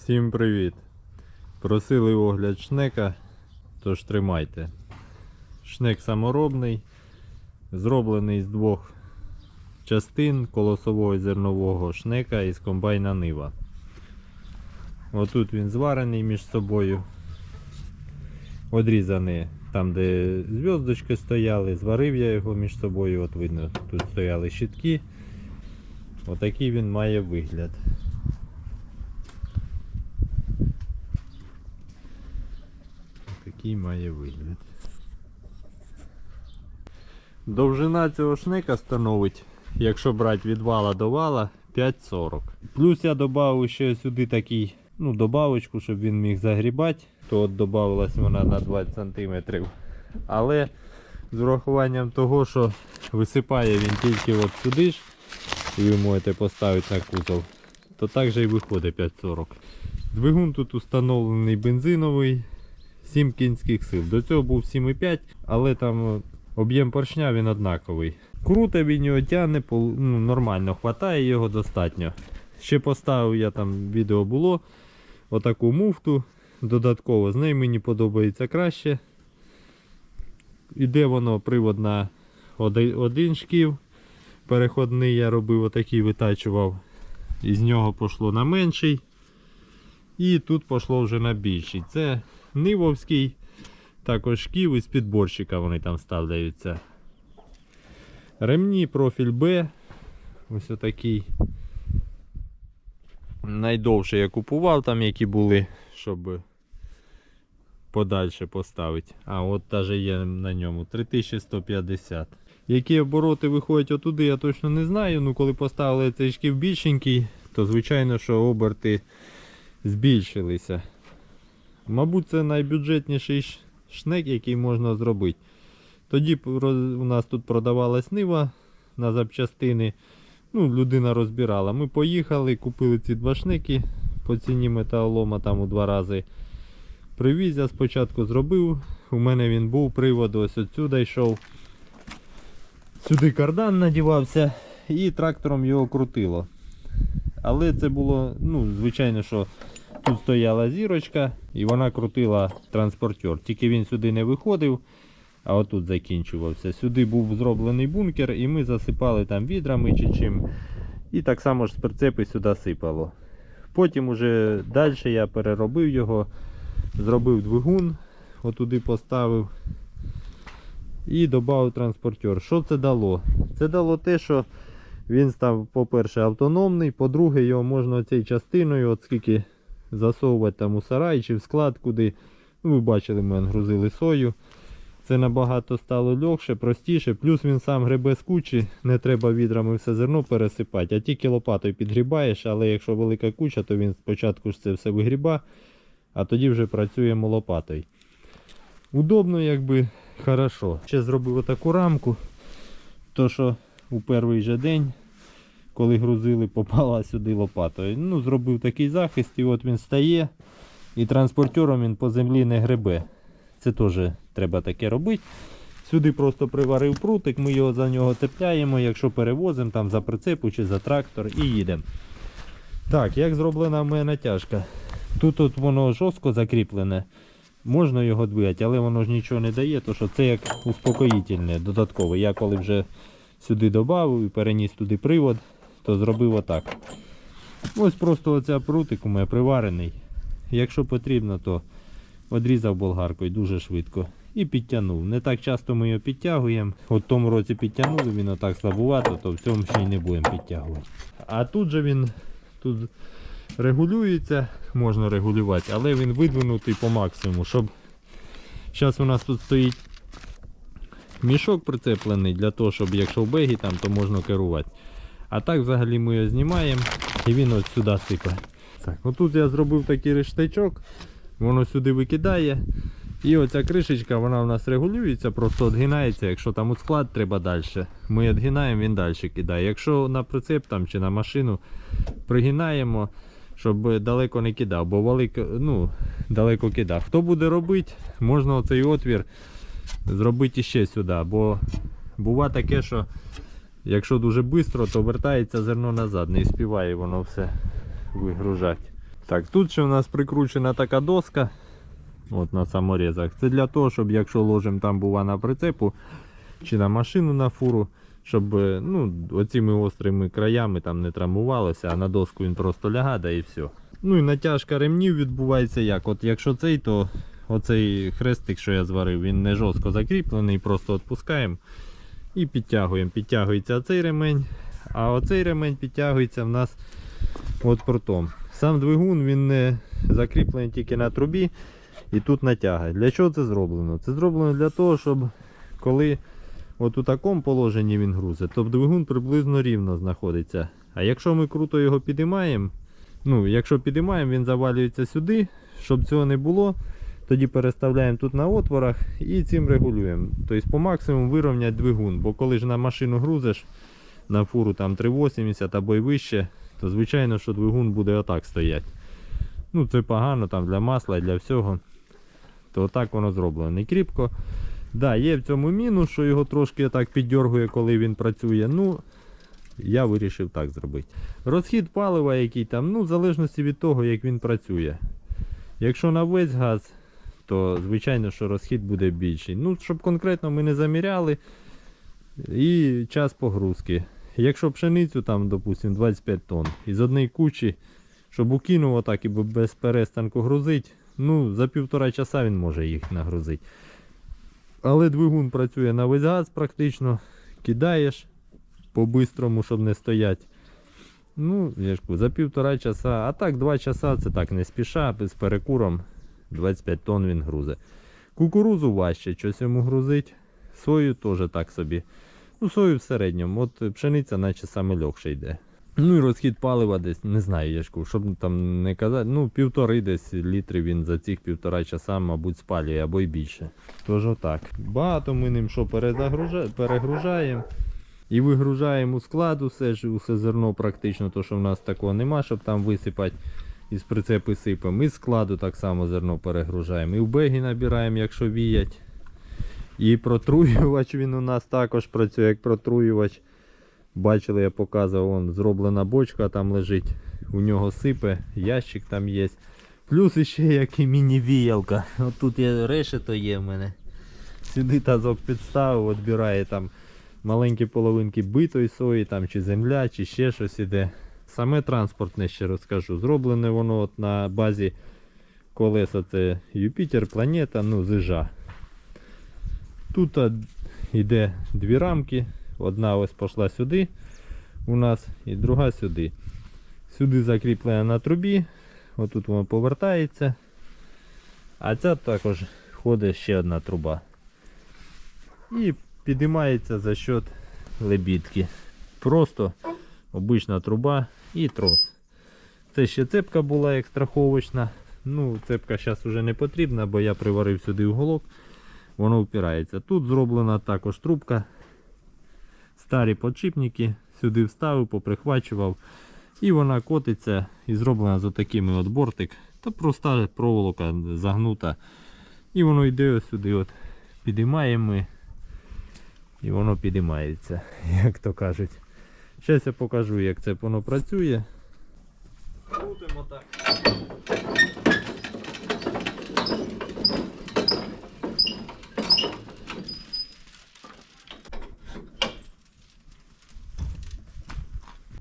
Всім привіт! Просили огляд шнека, тож тримайте. Шнек саморобний, зроблений з двох частин колосового зернового шнека із комбайна Нива. Отут він зварений між собою. Одрізаний там, де зв'язочки стояли, зварив я його між собою. От видно, тут стояли щитки. Отакий він має вигляд. Такий має вигляд. Довжина цього шнека становить, якщо брати від вала до вала, 5,40. Плюс я додав ще сюди такий, ну, добавочку, щоб він міг загрібати. То от додавалась вона на 20 см. Але з урахуванням того, що висипає він тільки от сюди ж, і ви можете поставити на кузов, то так же і виходить 5,40. Двигун тут установлений бензиновий, 7 кінських сил. До цього був 7,5, але там об'єм поршня він однаковий. Круто він його тягне, ну, нормально хватає його достатньо. Ще поставив я там відео було. Отаку муфту додатково. З нею мені подобається краще. Іде воно привод на оди- один шків. Переходний я робив отакий витачував. Із нього пішло на менший. І тут пішло вже на більший. Це Нивовський, також шків із підборщика вони там ставляються. Ремні профіль Б. Ось отакий. Найдовше я купував там, які були, щоб подальше поставити. А, от даже є на ньому 3150. Які обороти виходять отуди, я точно не знаю. Ну, коли поставили цей шків більшенький, то звичайно, що оберти збільшилися. Мабуть, це найбюджетніший шнек, який можна зробити. Тоді у нас тут продавалась нива на запчастини. Ну, людина розбирала. Ми поїхали, купили ці два шнеки по ціні металолома там у два рази. Привіз я спочатку зробив. У мене він був привод, ось отсюди йшов. Сюди кардан надівався і трактором його крутило. Але це було, ну, звичайно, що тут стояла зірочка і вона крутила транспортер. Тільки він сюди не виходив, а отут закінчувався. Сюди був зроблений бункер, і ми засипали там відрами чи чим. І так само ж з прицепи сюди сипало. Потім уже далі я переробив його, зробив двигун, отуди поставив і додав транспортер. Що це дало? Це дало те, що він став, по-перше, автономний, по-друге, його можна цією частиною, от скільки засовувати там у сарай чи в склад, куди. Ну, ви бачили, ми грузили сою. Це набагато стало легше, простіше. Плюс він сам гребе з кучі, не треба відрами все зерно пересипати, а тільки лопатою підгрібаєш, але якщо велика куча, то він спочатку ж це все вигріба, а тоді вже працюємо лопатою. Удобно, якби хорошо. Ще зробив отаку рамку, то що у перший же день, коли грузили, попала сюди лопатою. Ну, зробив такий захист, і от він стає, і транспортером він по землі не гребе. Це теж треба таке робити. Сюди просто приварив прутик, ми його за нього цепляємо, якщо перевозимо там за прицепу чи за трактор і їдемо. Так, як зроблена в мене натяжка. Тут от воно жорстко закріплене. Можна його двигати, але воно ж нічого не дає, то що це як успокоїтельне додаткове. Я коли вже сюди додав і переніс туди привод, то зробив отак. Ось просто оця прутик у мене приварений. Якщо потрібно, то одрізав болгаркою дуже швидко і підтягнув. Не так часто ми його підтягуємо. От в тому році підтягнули, він отак слабувато, то в цьому ще й не будемо підтягувати. А тут же він тут регулюється, можна регулювати, але він видвинутий по максимуму, щоб зараз у нас тут стоїть мішок прицеплений для того, щоб якщо в бегі там, то можна керувати. А так взагалі ми його знімаємо і він от сюди сипе. Так, отут я зробив такий рештачок, воно сюди викидає. І оця кришечка вона у нас регулюється, просто відгинається. Якщо там у склад треба далі, ми відгинаємо, він далі кидає. Якщо на прицеп там, чи на машину пригинаємо, щоб далеко не кидав, бо велико, ну, далеко кидав. Хто буде робити, можна оцей отвір зробити ще сюди. Бо буває таке, що якщо дуже швидко, то вертається зерно назад, не співає воно все вигружати. Так, тут ще у нас прикручена така доска. От на саморізах. Це для того, щоб якщо ложимо там бува на прицепу чи на машину на фуру, щоб е, ну, оціми острими краями там не травмувалося, а на доску він просто лягає і все. Ну і натяжка ремнів відбувається як. От якщо цей, то оцей хрестик, що я зварив, він не жорстко закріплений, просто відпускаємо і підтягуємо. Підтягується цей ремень, а оцей ремень підтягується в нас от портом. Сам двигун він не закріплений тільки на трубі і тут натяга. Для чого це зроблено? Це зроблено для того, щоб коли от у такому положенні він грузить, то двигун приблизно рівно знаходиться. А якщо ми круто його підіймаємо, ну, якщо підіймаємо, він завалюється сюди, щоб цього не було. Тоді переставляємо тут на отворах і цим регулюємо. Тобто по максимуму вирівняти двигун. Бо коли ж на машину грузиш на фуру там 380 або й вище, то звичайно, що двигун буде отак стояти. Ну це погано там для масла і для всього. То отак воно зроблено. Не кріпко. Да, є в цьому мінус, що його трошки так піддергує, коли він працює. Ну, я вирішив так зробити. Розхід палива, який там, ну, в залежності від того, як він працює. Якщо на весь газ, то звичайно, що розхід буде більший. Ну, щоб конкретно ми не заміряли. І час погрузки. Якщо пшеницю там, допустимо, 25 тонн, із однієї кучі, щоб укинув отак і без перестанку грузить, ну, за півтора часа він може їх нагрузити. Але двигун працює на весь газ практично. Кидаєш по-бистрому, щоб не стоять. Ну, я ж кажу, за півтора часа, а так два часа це так не спіша, з перекуром 25 тонн він грузить. Кукурузу важче, щось йому грузить. Сою теж так собі. Ну, сою в середньому. От пшениця, наче саме легше йде. Ну і розхід палива десь, не знаю, я ж кажу, щоб там не казати, ну півтори десь літри він за цих півтора часа, мабуть, спалює або й більше. Тож отак. Багато ми ним що перегружаємо. І вигружаємо у склад усе ж, усе зерно практично, то що в нас такого нема, щоб там висипати із прицепи сипемо. З складу так само зерно перегружаємо. І в бегі набираємо, якщо віять. І протруювач він у нас також працює як протруювач. Бачили, я показував, вон, зроблена бочка там лежить. У нього сипе, ящик там є. Плюс іще як і міні-віялка. От тут є решето є в мене. Сюди тазок підставив, відбирає там маленькі половинки битої сої, там чи земля, чи ще щось іде. Саме транспортне ще розкажу. Зроблене воно от на базі колеса це Юпітер, планета, ну, зижа. Тут йде дві рамки. Одна ось пішла сюди у нас і друга сюди. Сюди закріплена на трубі. Отут воно повертається. А ця також ходить ще одна труба. І підіймається за счет лебідки. Просто обична труба і трос. Це ще цепка була екстраховочна. Ну, цепка зараз вже не потрібна, бо я приварив сюди уголок, воно впирається. Тут зроблена також трубка. Старі подшипники сюди вставив, поприхвачував. І вона котиться і зроблена з отакими от бортик. Та проста проволока загнута. І воно йде ось сюди. От. Підіймаємо. І воно підіймається, як то кажуть. Зараз я покажу, як це воно працює. Крутимо так.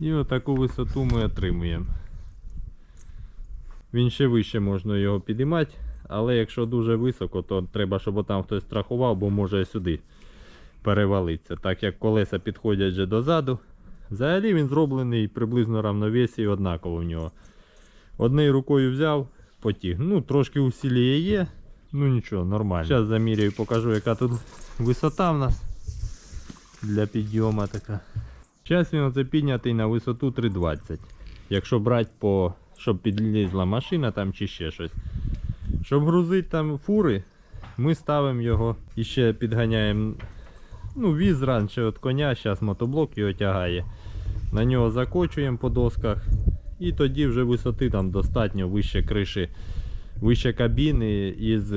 І отаку висоту ми отримуємо. Він ще вище можна його підіймати, але якщо дуже високо, то треба, щоб там хтось страхував, бо може сюди перевалитися. Так як колеса підходять вже дозаду. Взагалі він зроблений приблизно равновесі однаково в нього. Однією рукою взяв, потіг. Ну, трошки усіліє є. Ну нічого, нормально. Зараз заміряю, покажу, яка тут висота в нас для підйому така. Зараз він оце піднятий на висоту 3,20. Якщо брати по. щоб підлізла машина там чи ще щось. Щоб грузити там фури, ми ставимо його і ще підганяємо. Ну, віз раніше від коня, зараз мотоблок його тягає. На нього закочуємо по досках. І тоді вже висоти там достатньо вище криші, вище кабіни із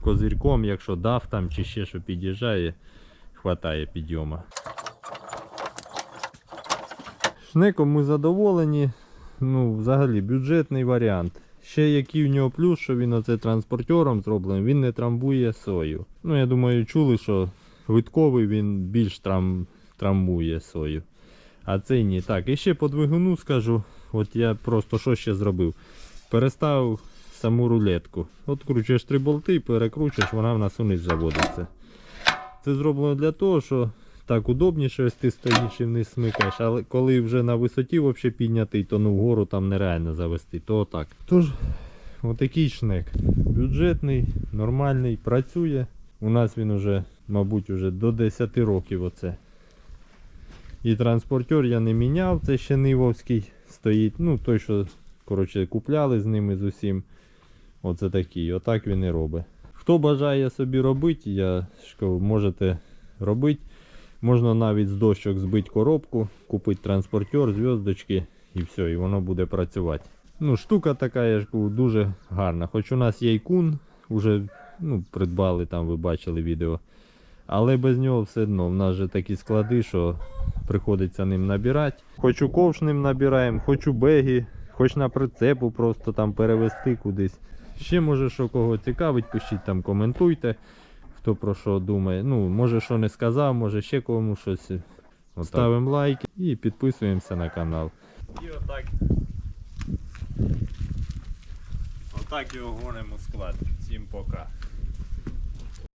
козирьком, якщо дав там чи ще що під'їжджає, хватає підйома. Шнеком ми задоволені. ну, взагалі, бюджетний варіант. Ще який в нього плюс, що він оце транспортером зроблений, він не трамбує сою. Ну, я думаю, чули, що витковий він більш трам, трамбує сою. А цей ні. Так, і ще по двигуну скажу. От я просто що ще зробив? Переставив саму рулетку. От кручуєш три болти перекручуєш, вона в нас униз заводиться. Це зроблено для того, що так удобніше, ось ти стоїш і вниз смикаєш, але коли вже на висоті взагалі піднятий, то ну вгору там нереально завести, то отак. Тож, отакий шнек. Бюджетний, нормальний, працює. У нас він уже, мабуть, уже до 10 років оце. І транспортер я не міняв, це ще Нивовський стоїть. Ну, той, що коротше, купляли з ними з усім. Оце такий. Отак він і робить. Хто бажає собі робити, я можете робити. Можна навіть з дощок збити коробку, купити транспортер, зв'язочки і все, і воно буде працювати. Ну, штука така, я ж кажу, дуже гарна. Хоч у нас є ікун, вже ну, придбали там, ви бачили відео. Але без нього все одно. В нас же такі склади, що приходиться ним набирати. Хоч у ковш ним набираємо, хоч у бегі, хоч на прицепу просто там перевезти кудись. Ще може, що кого цікавить, пишіть там, коментуйте, хто про що думає. Ну, може, що не сказав, може ще кому щось. От Ставимо лайки і підписуємося на канал. І отак. Отак його гонимо склад. Всім пока.